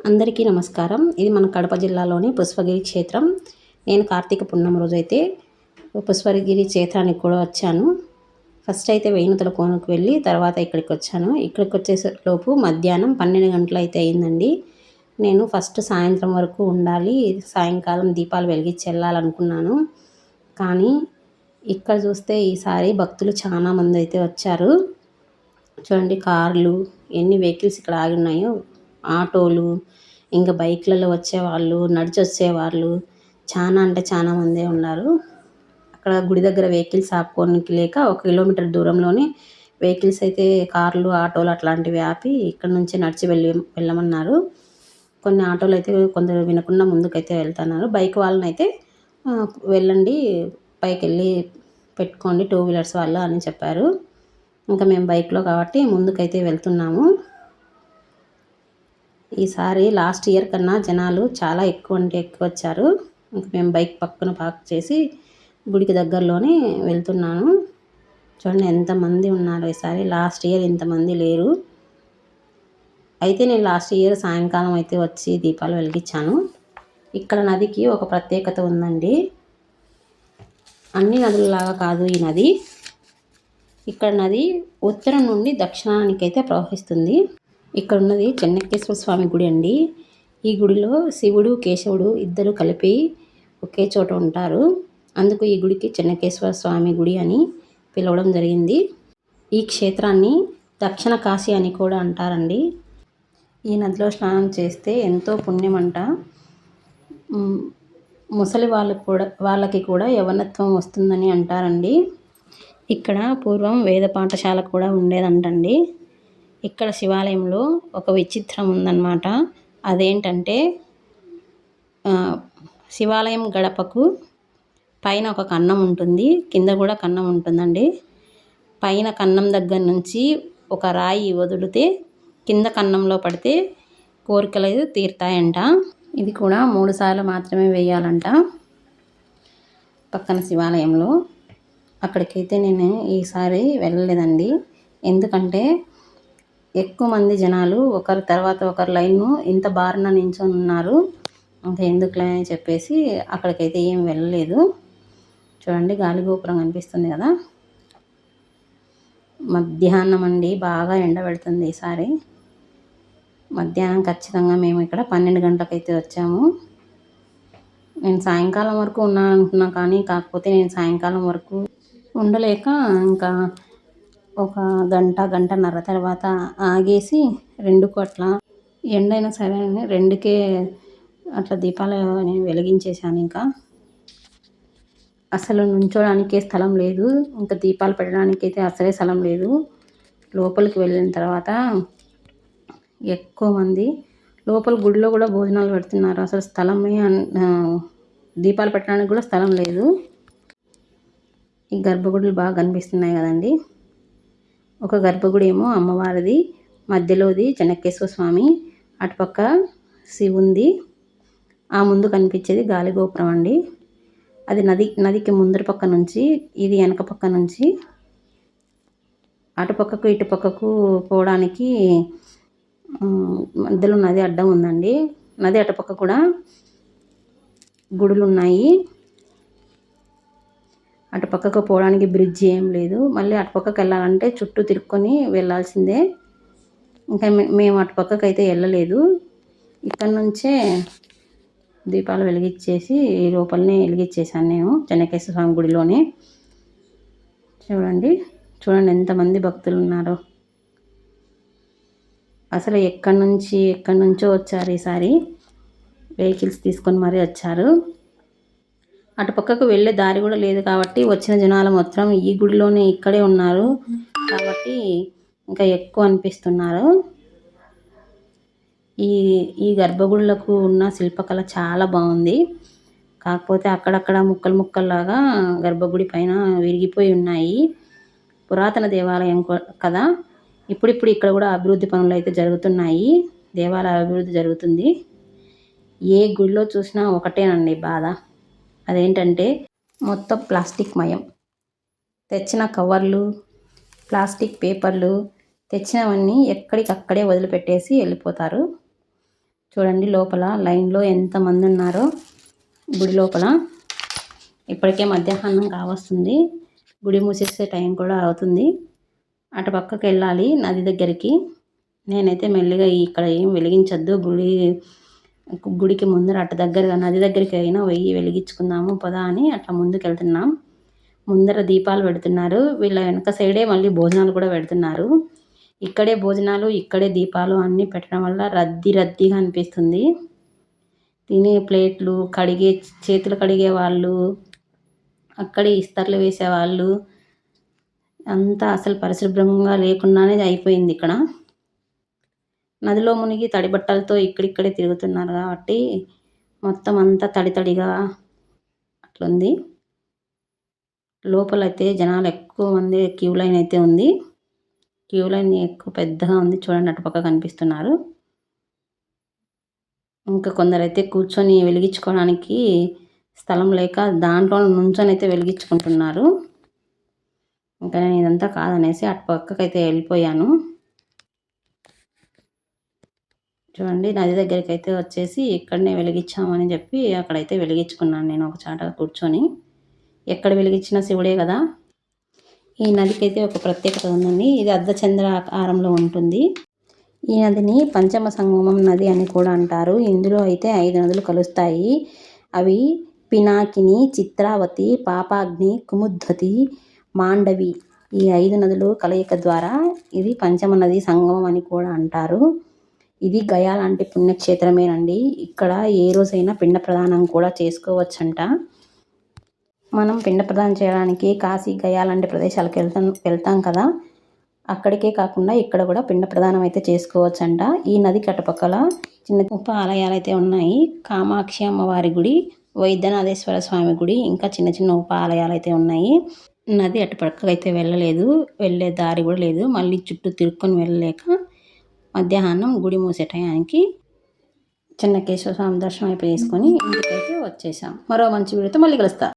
అందరికీ నమస్కారం. ఇది మన కడప జిల్లాలోని పుష్పగిరి క్షేత్రం. నేను కార్తీక పున్నం రోజైతే పుష్పగిరి క్షేత్రానికి కూడా వచ్చాను. ఫస్ట్ అయితే వేణుతల కోనకు వెళ్ళి తర్వాత ఇక్కడికి వచ్చాను. ఇక్కడికి వచ్చేసే లోపు మధ్యాహ్నం పన్నెండు గంటలు అయితే అయిందండి. నేను ఫస్ట్ సాయంత్రం వరకు ఉండాలి సాయంకాలం దీపాలు వెలిగించి వెళ్ళాలనుకున్నాను. కానీ ఇక్కడ చూస్తే ఈసారి భక్తులు చాలా మంది అయితే వచ్చారు. చూడండి కార్లు ఎన్ని వెహికల్స్ ఇక్కడ ఆగి ఉన్నాయో. ఆటోలు ఇంకా బైక్లలో వచ్చేవాళ్ళు నడిచి వచ్చేవాళ్ళు చాలా అంటే చాలా మందే ఉన్నారు. అక్కడ గుడి దగ్గర వెహికల్స్ ఆపుకోనికి లేక ఒక కిలోమీటర్ దూరంలోనే వెహికల్స్ అయితే కార్లు ఆటోలు అట్లాంటివి ఆపి ఇక్కడ నుంచి నడిచి వెళ్ళి వెళ్ళమన్నారు. కొన్ని ఆటోలు అయితే కొందరు వినకుండా ముందుకైతే వెళ్తున్నారు. బైక్ వాళ్ళని అయితే వెళ్ళండి పైకి వెళ్ళి పెట్టుకోండి టూ వీలర్స్ వాళ్ళు అని చెప్పారు. ఇంకా మేము బైక్లో కాబట్టి ముందుకైతే వెళ్తున్నాము. ఈసారి లాస్ట్ ఇయర్ కన్నా జనాలు చాలా ఎక్కువ అంటే ఎక్కువ వచ్చారు. ఇంకా మేము బైక్ పక్కన పార్క్ చేసి గుడికి దగ్గరలోనే వెళ్తున్నాను. చూడండి ఎంతమంది ఉన్నారు ఈసారి. లాస్ట్ ఇయర్ ఇంతమంది లేరు. అయితే నేను లాస్ట్ ఇయర్ సాయంకాలం అయితే వచ్చి దీపాలు వెలిగించాను. ఇక్కడ నదికి ఒక ప్రత్యేకత ఉందండి. అన్ని నదులలాగా కాదు ఈ నది. ఇక్కడ నది ఉత్తరం నుండి దక్షిణానికి అయితే ప్రవహిస్తుంది. ఇక్కడ ఉన్నది చెన్నకేశ్వర స్వామి గుడి అండి. ఈ గుడిలో శివుడు కేశవుడు ఇద్దరు కలిపి ఒకే చోట ఉంటారు. అందుకు ఈ గుడికి చెన్నకేశ్వర స్వామి గుడి అని పిలవడం జరిగింది. ఈ క్షేత్రాన్ని దక్షిణ కాశీ అని కూడా అంటారండి. ఈ నదిలో స్నానం చేస్తే ఎంతో పుణ్యమంట. ముసలి వాళ్ళకు కూడా వాళ్ళకి కూడా యవనత్వం వస్తుందని అంటారండి. ఇక్కడ పూర్వం వేద పాఠశాల కూడా ఉండేదంటండి. ఇక్కడ శివాలయంలో ఒక విచిత్రం ఉందన్నమాట. అదేంటంటే శివాలయం గడపకు పైన ఒక కన్నం ఉంటుంది. కింద కూడా కన్నం ఉంటుందండి. పైన కన్నం దగ్గర నుంచి ఒక రాయి వదిలితే కింద కన్నంలో పడితే కోరికలు తీరుతాయంట. ఇది కూడా మూడు సార్లు మాత్రమే వేయాలంట పక్కన శివాలయంలో. అక్కడికైతే నేను ఈసారి వెళ్ళలేదండి. ఎందుకంటే ఎక్కువ మంది జనాలు ఒకరి తర్వాత ఒకరు లైన్ ఇంత బారిన నించొని ఉన్నారు ఇంకా ఎందుకులే అని చెప్పేసి అక్కడికైతే ఏం వెళ్ళలేదు. చూడండి గాలి గోపురం కనిపిస్తుంది కదా. మధ్యాహ్నం అండి బాగా ఎండ పెడుతుంది ఈసారి. మధ్యాహ్నం ఖచ్చితంగా మేము ఇక్కడ పన్నెండు గంటలకైతే వచ్చాము. నేను సాయంకాలం వరకు ఉన్నాను అనుకున్నా కానీ కాకపోతే నేను సాయంకాలం వరకు ఉండలేక ఇంకా ఒక గంట గంటన్నర తర్వాత ఆగేసి రెండుకు అట్లా ఎండైనా సరే అని రెండుకే అట్లా దీపాలు నేను వెలిగించేశాను ఇంకా. అసలు నుంచోడానికే స్థలం లేదు. ఇంకా దీపాలు పెట్టడానికి అయితే అసలే స్థలం లేదు. లోపలికి వెళ్ళిన తర్వాత ఎక్కువ మంది లోపల గుడిలో కూడా భోజనాలు పెడుతున్నారు. అసలు స్థలమే దీపాలు పెట్టడానికి కూడా స్థలం లేదు. ఈ గర్భగుడులు బాగా కనిపిస్తున్నాయి కదండి. ఒక గర్భగుడి ఏమో అమ్మవారిది మధ్యలోది చెనక్కేశ్వర స్వామి అటుపక్క శివుంది. ఆ ముందు కనిపించేది గాలిగోపురం అండి. అది నది నదికి ముందర పక్క నుంచి ఇది వెనక పక్క నుంచి అటుపక్కకు ఇటుపక్కకు పోవడానికి మధ్యలో నది అడ్డం ఉందండి. నది అటుపక్క కూడా గుడులు ఉన్నాయి అటు పక్కకు పోవడానికి బ్రిడ్జ్ ఏం లేదు. మళ్ళీ అటు పక్కకు వెళ్ళాలంటే చుట్టూ తిరుక్కొని వెళ్ళాల్సిందే. ఇంకా మేము అటు పక్కకు అయితే వెళ్ళలేదు. ఇక్కడ నుంచే దీపాలు వెలిగించేసి లోపలనే వెలిగించేసాను నేను చెన్నకేశ్వర స్వామి గుడిలోనే. చూడండి చూడండి ఎంతమంది భక్తులు ఉన్నారో. అసలు ఎక్కడి నుంచి ఎక్కడి నుంచో వచ్చారు ఈసారి. వెహికల్స్ తీసుకొని మరీ వచ్చారు. అటు పక్కకు వెళ్ళే దారి కూడా లేదు కాబట్టి వచ్చిన జనాలు మొత్తం ఈ గుడిలోనే ఇక్కడే ఉన్నారు. కాబట్టి ఇంకా ఎక్కువ అనిపిస్తున్నారు. ఈ ఈ గర్భగుడులకు ఉన్న శిల్పకళ చాలా బాగుంది. కాకపోతే అక్కడక్కడ ముక్కలు ముక్కల్లాగా గర్భగుడి పైన విరిగిపోయి ఉన్నాయి. పురాతన దేవాలయం కదా? ఇప్పుడిప్పుడు ఇక్కడ కూడా అభివృద్ధి పనులు అయితే జరుగుతున్నాయి. దేవాలయ అభివృద్ధి జరుగుతుంది. ఏ గుడిలో చూసినా ఒకటేనండి బాధ. అదేంటంటే మొత్తం ప్లాస్టిక్ మయం. తెచ్చిన కవర్లు ప్లాస్టిక్ పేపర్లు తెచ్చినవన్నీ ఎక్కడికక్కడే వదిలిపెట్టేసి వెళ్ళిపోతారు. చూడండి లోపల లైన్లో ఎంతమంది ఉన్నారో గుడి లోపల ఇప్పటికే మధ్యాహ్నం కావస్తుంది. గుడి మూసేసే టైం కూడా అవుతుంది. అటు పక్కకి వెళ్ళాలి నది దగ్గరికి. నేనైతే మెల్లిగా ఇక్కడ ఏం వెలిగించద్దు. గుడి గుడికి ముందర అటు దగ్గర నది దగ్గరికి అయినా వెయ్యి వెలిగించుకుందాము పదా అని అట్లా ముందుకు వెళ్తున్నాం ముందర దీపాలు పెడుతున్నారు. వీళ్ళ వెనక సైడే మళ్ళీ భోజనాలు కూడా పెడుతున్నారు. ఇక్కడే భోజనాలు ఇక్కడే దీపాలు అన్నీ పెట్టడం వల్ల రద్దీ రద్దీగా అనిపిస్తుంది. తినే ప్లేట్లు కడిగే చేతులు కడిగే వాళ్ళు అక్కడే ఇస్తర్లు వేసేవాళ్ళు అంతా అసలు పరిశుభ్రంగా లేకుండానే అయిపోయింది ఇక్కడ. నదిలో మునిగి తడి బట్టలతో ఇక్కడిక్కడే తిరుగుతున్నారు కాబట్టి మొత్తం అంతా తడి తడిగా అట్లుంది. లోపలైతే జనాలు ఎక్కువ మంది క్యూ లైన్ అయితే ఉంది. క్యూ లైన్ ఎక్కువ పెద్దగా ఉంది. చూడండి అటుపక్క కనిపిస్తున్నారు. ఇంకా కొందరైతే కూర్చొని వెలిగించుకోవడానికి స్థలం లేక దాంట్లో నుంచొని అయితే వెలిగించుకుంటున్నారు. ఇంకా నేను ఇదంతా కాదనేసి అటుపక్కకైతే వెళ్ళిపోయాను. చూడండి నది దగ్గరికి అయితే వచ్చేసి ఇక్కడనే వెలిగించామని చెప్పి అక్కడైతే వెలిగించుకున్నాను నేను ఒక చాట కూర్చొని. ఎక్కడ వెలిగించిన శివుడే కదా. ఈ నదికైతే ఒక ప్రత్యేకత ఉందండి. ఇది అర్ధచంద్ర ఆకారంలో ఉంటుంది. ఈ నదిని పంచమ సంగమం నది అని కూడా అంటారు. ఇందులో అయితే ఐదు నదులు కలుస్తాయి. అవి పినాకిని చిత్రావతి పాపాగ్ని కుముద్వతి మాండవి. ఈ ఐదు నదులు కలయిక ద్వారా ఇది పంచమ నది సంగమం అని కూడా అంటారు. ఇది గయా లాంటి పుణ్యక్షేత్రమేనండి. ఇక్కడ ఏ రోజైనా పిండ ప్రదానం కూడా చేసుకోవచ్చంట. మనం పిండ ప్రదానం చేయడానికి కాశీ గయా లాంటి ప్రదేశాలకు వెళ్తాం వెళ్తాం కదా. అక్కడికే కాకుండా ఇక్కడ కూడా పిండ ప్రదానం అయితే చేసుకోవచ్చంట. ఈ నది కటపక్కల చిన్న గొప్ప ఆలయాలు అయితే ఉన్నాయి. కామాక్షి అమ్మవారి గుడి వైద్యనాథేశ్వర స్వామి గుడి ఇంకా చిన్న చిన్న ఉప ఆలయాలు అయితే ఉన్నాయి. నది అటు అయితే వెళ్ళలేదు. వెళ్ళే దారి కూడా లేదు. మళ్ళీ చుట్టూ తిరుక్కొని వెళ్ళలేక మధ్యాహ్నం గుడి మూసే టయానికి చిన్న కేశవ స్వామి దర్శనం అయిపోయి చేసుకొని ఇంటికైతే వచ్చేసాం. మరో మంచి వీడియోతో మళ్ళీ కలుస్తా.